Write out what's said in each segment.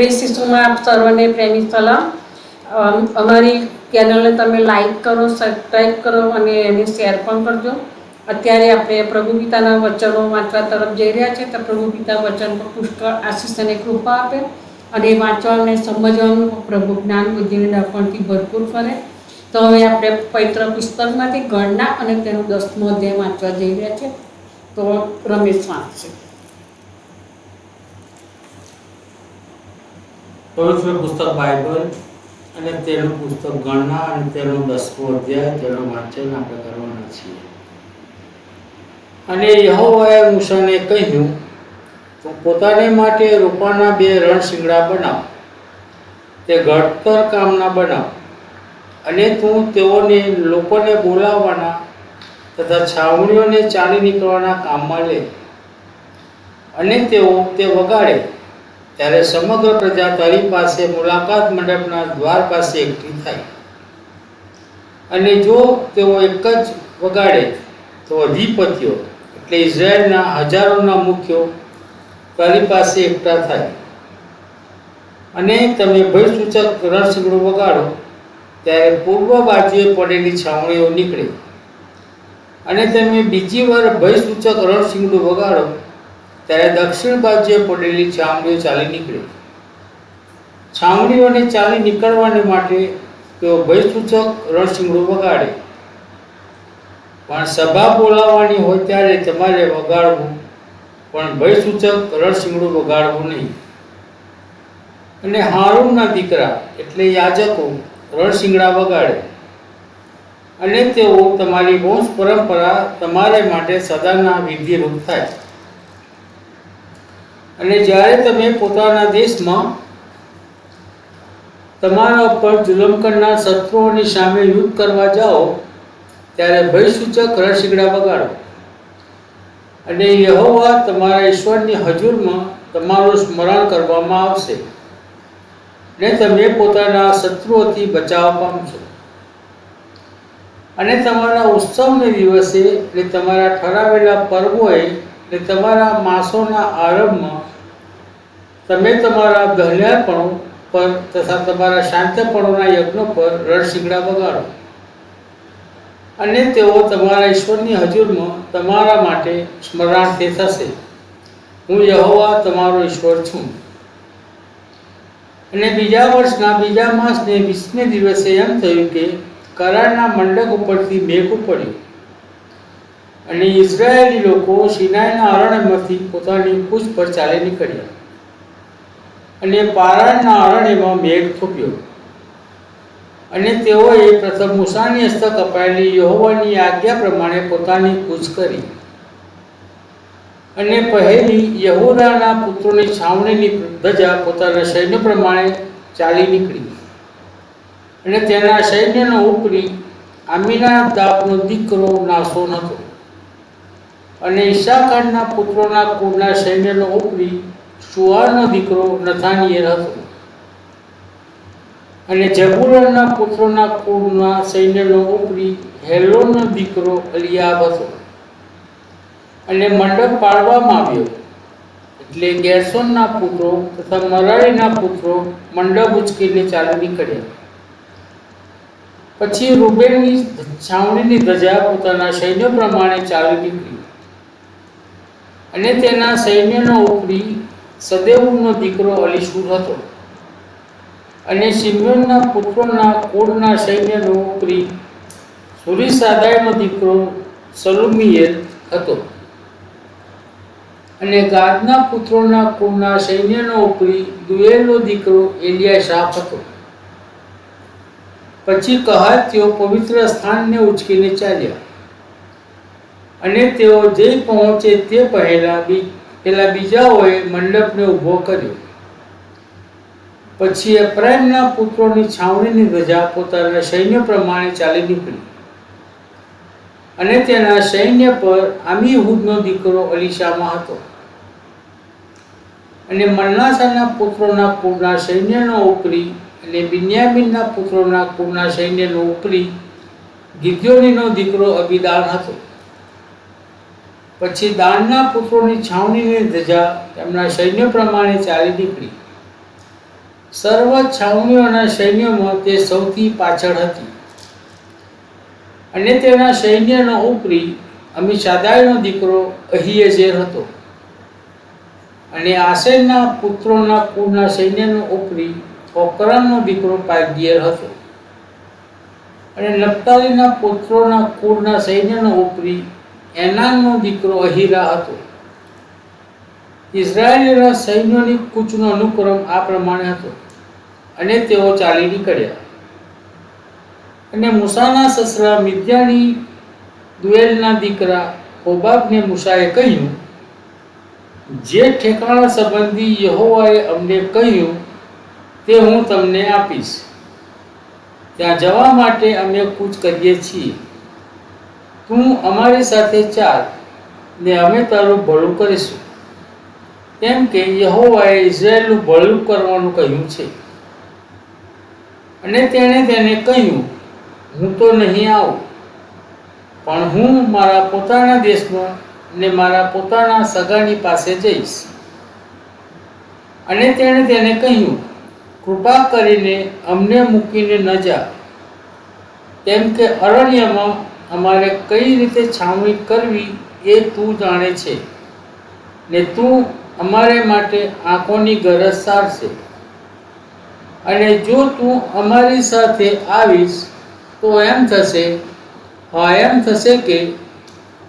ઈસુમાં આપ સર્વને પ્રેમી સલામ. અમારી ચેનલને તમે લાઈક કરો સબસ્ક્રાઈબ કરો અને એને શેર પણ કરજો. અત્યારે આપણે પ્રભુ પિતાના વચનો વાંચવા તરફ જઈ રહ્યા છે, તો પ્રભુ પિતા વચન પર પુષ્કળ આશીષ અને કૃપા આપે અને વાંચવાને સમજવાનું પ્રભુ જ્ઞાન બુદ્ધિને દર્પણથી ભરપૂર કરે. તો હવે આપણે પવિત્ર પુસ્તકમાંથી ગણના અને તેનો દસમો અધ્યાય વાંચવા જઈ રહ્યા છે. તો રમેશ વાંચશે. પવિત્ર પુસ્તક બાઇબલ અને તેનું પુસ્તક ગણના અને તેનો દસમો અધ્યાય, તેનું વાંચન આપણે કરવાના છીએ. અને યહોવાએ મૂસાને કહ્યું, તું પોતાને માટે રૂપાના બે રણશીંગડા બનાવ. તે ઘડતર કામના બનાવ. અને તું તેઓને લોકોને બોલાવવાના તથા છાવણીઓને ચાલી નીકળવાના કામમાં લે. અને તેઓ તે વગાડે. ત્યારે સમગ્ર પ્રજા તારી પાસે મુલાકાત મંડપના દ્વાર પાસે એકઠી થાય. અને જો તેઓ એક જ વગાડે, તો અધિપતિઓ, એટલે ઇઝરાયલના હજારોના મુખ્યો, તારી પાસે એકઠા થાય. અને તમે ભયસૂચક રણશીંગડું વગાડો, ત્યારે પૂર્વ બાજુએ પડેલી છાવણીઓ નીકળે. અને તમે બીજી વાર ભયસૂચક રણસિંગડું વગાડો ત્યારે દક્ષિણ બાજુએ પડેલી છાંગડીઓ ચાલી નીકળે. છાંગડીઓને ચાલી નીકળવાને માટે તેઓ ભયસૂચક રણસિંગડું વગાડે. પણ સભા બોલાવવાની હોય ત્યારે તમારે વગાડવું, પણ ભયસૂચક રણસિંગડું વગાડવું નહીં. અને હારૂનના દીકરા એટલે યાજકો રણસિંગડા વગાડે. અને તેઓ તમારી વંશ પરંપરા તમારે માટે સદાના વિધિરૂપ થાય. અને જ્યારે તમે પોતાના દેશમાં તમારા ઉપર જુલમ કરનાર શત્રુઓની સામે યુદ્ધ કરવા જાઓ, ત્યારે ભયસૂચક રણશીંગડા બગાડો. અને યહોવા તમારા ઈશ્વરની હજુરમાં તમારું સ્મરણ કરવામાં આવશે ને તમે પોતાના શત્રુઓથી બચાવ પામશો. અને તમારા ઉત્સવને દિવસે ને તમારા ઠરાવેલા પર્વોએ ને તમારા માસોના આરંભમાં તમે તમારા દહલ્યાપણો પર તથા તમારા શાંતપણોના યજ્ઞો પર રણશીંગડા બગાડો. અને તેઓ તમારા ઈશ્વરની હજુરમાં તમારા માટે સ્મરણાર્થે થશે. હું યહોવા તમારો ઈશ્વર છું. અને બીજા વર્ષના બીજા માસને વીસમે દિવસે એમ થયું કે કરારના મંડપ ઉપરથી મેઘ પડ્યું અને ઇઝરાયેલી લોકો સિનાઈના અરણ્યમાંથી પોતાની કૂચ પર ચાલી નીકળ્યા. અને પારાણના અરણ્યમાં મેઘ થોપ્યો અને તેઓએ પ્રથમ મુસાની હસ્તક અપાયેલી યહોવાની આજ્ઞા પ્રમાણે પોતાની કૂચ કરી. અને પહેલી યહુદાના પુત્રોની છાવણીની ધજા પોતાના સૈન્ય પ્રમાણે ચાલી નીકળી. અને તેના સૈન્યનો ઉપરી આમીના દાપનો દીકરો નાસોન હતો અને ઈશાકારના પુત્રોના કુળના સૈન્યનો ઉપરી સુઆરનો દીકરો નથાનિયેલ હતો. અને જબુલનના પુત્રોના કુળના સૈન્યનો ઉપરી હેલોનનો દીકરો અલિયાબ હતો. અને મંડપ પાડવામાં આવ્યો. એટલે ગેરસોનના પુત્રો તથા મરાળીના પુત્રો મંડપ ઉચકીને ચાલી નીકળ્યા. પછી રૂબેનની છાવણીની ધજા પોતાના સૈન્ય પ્રમાણે ચાલી નીકળી. અને તેના સૈન્યનો ઉપરી સદેવનો દીકરો અલીશુર હતો. અને સિમ્યોનના પુત્રોના કુળના સૈન્યનો ઉપરી સુરીસાદાયનો દીકરો સલુમિયેલ હતો. અને ગાદના પુત્રોના કુળના સૈન્યનો ઉપરી દુએલનો દીકરો એલિયાશાપ હતો. પછી કહાતીઓ પવિત્ર સ્થાનને ઉચકીને ચાલ્યા. અને તેઓ જે પહોંચે તે પહેલા બી પેલા બીજાઓએ મંડપને ઊભો કર્યો. પછી એપ્રાઇમના પુત્રોની છાવણીની ધજા પોતાના સૈન્ય પ્રમાણે ચાલી નીકળી. અને તેના સૈન્ય પર આમીહુદનો દીકરો અલીશામાં હતો. અને મન્નાસાના પુત્રોના કુળના સૈન્યનો ઉપરી અને બિન્યામીનના પુત્રોના કુળના સૈન્યનો ઉપરી ગિદ્યોનીનો દીકરો અબીદાન હતો. પછી દાનના પુત્રોની છાવણીની ધજા તેમના સૈન્ય પ્રમાણે ચાલી નીકળી. સર્વ છાવણીઓના સૈન્યમાં તે સૌથી પાછળ હતી. અને તેના સૈન્યનો ઉપરી અમીશાદાઈનો દીકરો અહિયેઝેર હતો. અને આસેનના પુત્રોના કુળના સૈન્યનો ઉપરી ઓકરણનો દીકરો પાગિયેર હતો. અને નપ્તાલીના પુત્રોના કુળના સૈન્યનો ઉપરી એનાનનો દીકરો અહીરા હતો. ઇઝરાયેલના સૈન્યોની કૂચનો અનુક્રમ આ પ્રમાણે હતો અને તેઓ ચાલી નીકળ્યા. અને મૂસાના સસરા મિદ્યાની દુએલના દીકરા હોબાબને મૂસાએ કહ્યું, જે ઠેકાણા સંબંધી યહોવાએ અમને કહ્યું, તે હું તમને આપીશ. ત્યાં જવા માટે અમે કૂચ કરીએ છીએ. તું અમારી સાથે ચાલ, ને અમે તારું ભલું કરીશું. કેમ કે યહોવાએ ઇઝરાયલનું ભલું કરવાનું કહ્યું છે. અને તેણે તેને કહ્યું, હું તો નહીં આવું, પણ હું મારા પોતાના દેશમાં ને મારા પોતાના સગાની પાસે જઈશ. અને તેણે તેને કહ્યું, કૃપા કરીને અમને મૂકીને ન જા, કેમ કે અરણ્યમાં અમારે કઈ રીતે છાવણી કરવી એ તું જાણે છે. ને તું અમારે માટે આંખોની ગરજ સારશે. અને જો તું અમારી સાથે આવીશ, તો એમ થશે, હા, એમ થશે કે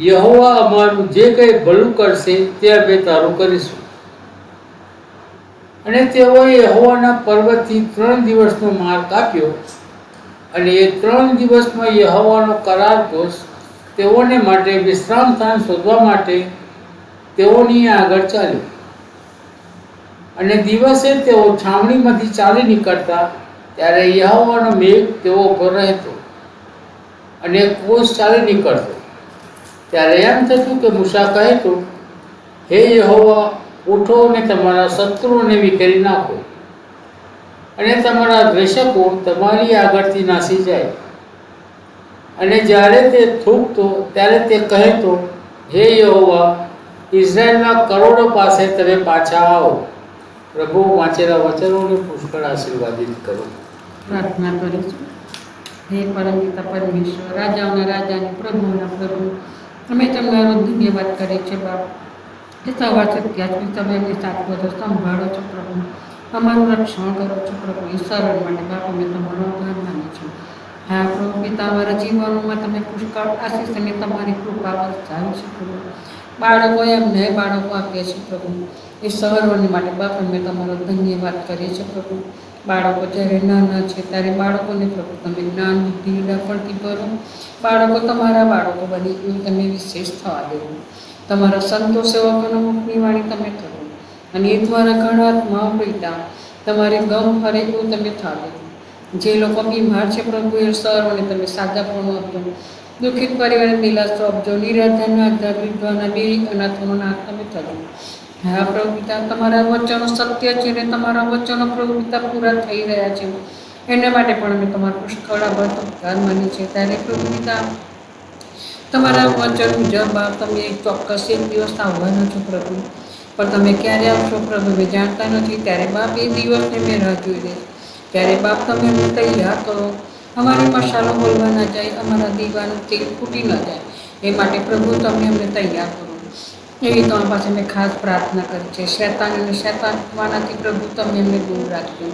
યહોવા અમારું જે કંઈ ભલું કરશે, તે અમે તારું કરીશું. અને તેઓએ યહોવાના પર્વતથી ત્રણ દિવસનો માર્ગ આપ્યો. અને એ ત્રણ દિવસમાં યહોવાનો કરાર કોષ તેઓને માટે વિશ્રામ સ્થાન શોધવા માટે તેઓની આગળ ચાલ્યું. અને દિવસે તેઓ છાવણીમાંથી ચાલી નીકળતા ત્યારે યહોવાનો મેઘ તેઓ પર રહેતો અને કોષ ચાલી નીકળતો. ત્યારે એમ થતું કે મુસા કહેતો હે યહોવા, ઉઠો અને તમારા શત્રુઓને વિખેરી નાખો. અને તમારા દ્વેષકો તમારી આગળથી નાસી જાય. અને જ્યારે તે થૂકતો, ત્યારે તે કહેતો, હે યહોવા, ઇઝરાયલના કરોડો પાસે તમે પાછા આવો. પ્રભુ વાંચેલા વચનોને પુષ્કળ આશીર્વાદિત કરો. પ્રાર્થના કરીશું હે પરમપિતા પરમેશ્વર, રાજાઓના રાજાને પ્રભુના પ્રભુ, અમે તમારો ધન્યવાદ કરીએ છીએ બાપ. કે સવાર શક્યા તમે એમની સાથે બધો સંભાળો છો પ્રભુ. અમારું રક્ષણ કરો છો પ્રભુ એ સરળ માટે બાપ મેં તમારો આભાર માની છું હા પ્રભુ પિતા અમારા જીવનોમાં તમે પુષ્કળ આશીષ અને તમારી કૃપા વરસાવી છે, પ્રભુ. બાળકો એમને બાળકો આપીએ છીએ પ્રભુ. એ સહરવાની માટે બાપ મેં તમારો ધન્યવાદ કરીએ છીએ, પ્રભુ. બાળકો જ્યારે નાના છે, ત્યારે બાળકોને પ્રભુ તમે જ્ઞાન, બુદ્ધિ ડફળથી ભરો. બાળકો તમારા બાળકો બની એવું તમે વિશેષ થવા દેવું. તમારા સંતો સેવકોનો મુખની વાણી તમે કરો. અને એ દ્વારા ઘણા આત્માઓ પીડા. તમારે ગમ એવું તમે થવા. જે લોકો બીમાર છે પ્રભુ એ સર્વને તમે સાજાપણું આપજો દુઃખિત પરિવારને દિલાસો આપજો નિરાધાના આધાર વિધવાના બેરી અનાથોનો નાથ તમે થજો. હા, પ્રભુ પિતા, તમારા વચનો સત્ય છે અને તમારા વચનો પ્રભુ પિતા પૂરા થઈ રહ્યા છે. એના માટે પણ અમે તમારો પુષ્કળ આભાર ઉપકાર માની છે ત્યારે પ્રભુ પિતા, તમારા વચન મુજબ તમે એક ચોક્કસ એક દિવસ આવવાના છો પ્રભુ. પણ તમે ક્યારે આવશો પ્રભુ અમે જાણતા નથી. ત્યારે બાપ એ દિવસને મેં રાહ જોઈ દઈશ ત્યારે બાપ તમે અમને તૈયાર કરો અમારી મસાલો બોલવા ના જાય, અમારા દીવાનું તેલ ફૂટી ન જાય. એ માટે પ્રભુ, તમે અમને તૈયાર કરો. એવી તમારી પાસે મેં ખાસ પ્રાર્થના કરી છે. શેતાન અને શૈતાનવાનાથી પ્રભુ, તમે અમને દૂર રાખજો.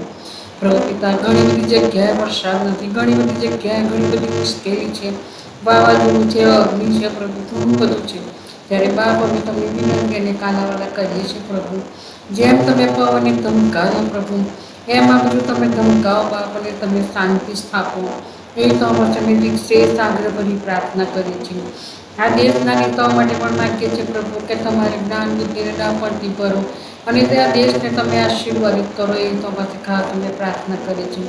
પ્રભુ પિતા, ઘણી બધી જગ્યાએ વરસાદ નથી, ઘણી બધી જગ્યાએ ઘણી બધી મુશ્કેલી છે. વાવાઝોડું છે, અગ્નિ છે પ્રભુ ઘણું બધું છે. ત્યારે બાપ અમે તમને વિનંતી અને કાલાવાલા કરીએ છીએ, પ્રભુ, જેમ તમે પવને ધમકાવો પ્રભુ. એમ આ બધું તમે ધમકાવો બાપ અને તમે શાંતિ સ્થાપો. એ તો અમારે શ્રેષ્ઠ આગ્રહ આગ્રહભરી પ્રાર્થના કરીએ છીએ આ દેશના નેતાઓ માટે પણ માગીએ છીએ, પ્રભુ, કે તમારે જ્ઞાન બુદ્ધિને ડાપણથી ભરો. અને તે આ દેશને તમે આશીર્વાદિત કરો એ તો ખાસ અમે પ્રાર્થના કરી છે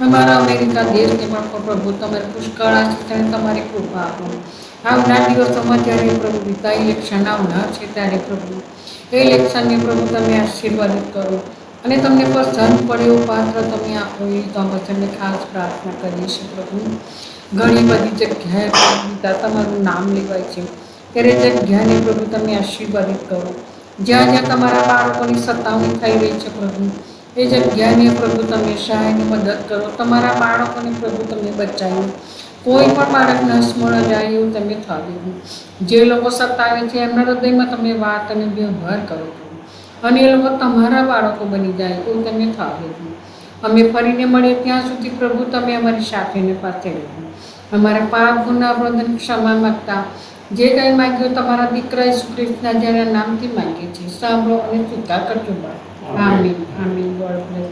અમારા અમેરિકા દેશને પણ પ્રભુ, તમારે પુષ્કળ આશીષ અને તમારી કૃપા આપો. આવનાર દિવસોમાં જ્યારે પ્રભુ પિતા ઇલેક્શન આવનાર છે ત્યારે પ્રભુ, એ ઇલેક્શનને પ્રભુ તમે આશીર્વાદિત કરો. અને તમને પસંદ પડે એવું પાત્ર તમે આપો એ તો અમે ખાસ પ્રાર્થના કરીએ છીએ પ્રભુ. ઘણી બધી જગ્યાએ પિતા તમારું નામ લેવાય છે. ત્યારે જગ્યાને પ્રભુ તમે આશીર્વાદિત કરો. જ્યાં જ્યાં તમારા બાળકોની સતાવણી થઈ રહી છે પ્રભુ, એ જગ્યાને પ્રભુ તમે સહાયની મદદ કરો. તમારા બાળકોને પ્રભુ તમે બચાવો કોઈ પણ બાળકને સ્મરણ જાય એવું તમે થવા દેવું જે લોકો સતાવે છે, એમના હૃદયમાં તમે વાત અને વ્યવહાર કરો. અને એ લોકો તમારા બાળકો બની જાય એવું તમે થવા દેવું અમે ફરીને મળીએ ત્યાં સુધી પ્રભુ તમે અમારી સાથેને પાસે રહ્યો અમારા પાપ, ગુના ક્ષમા માગતા જે કંઈ માગ્યું તમારા દીકરા ઈસુ ખ્રિસ્તના જેના નામથી માગીએ છીએ. સાંભળો અને સ્વીકાર કરજો બાળ. આમીન આમીન. God bless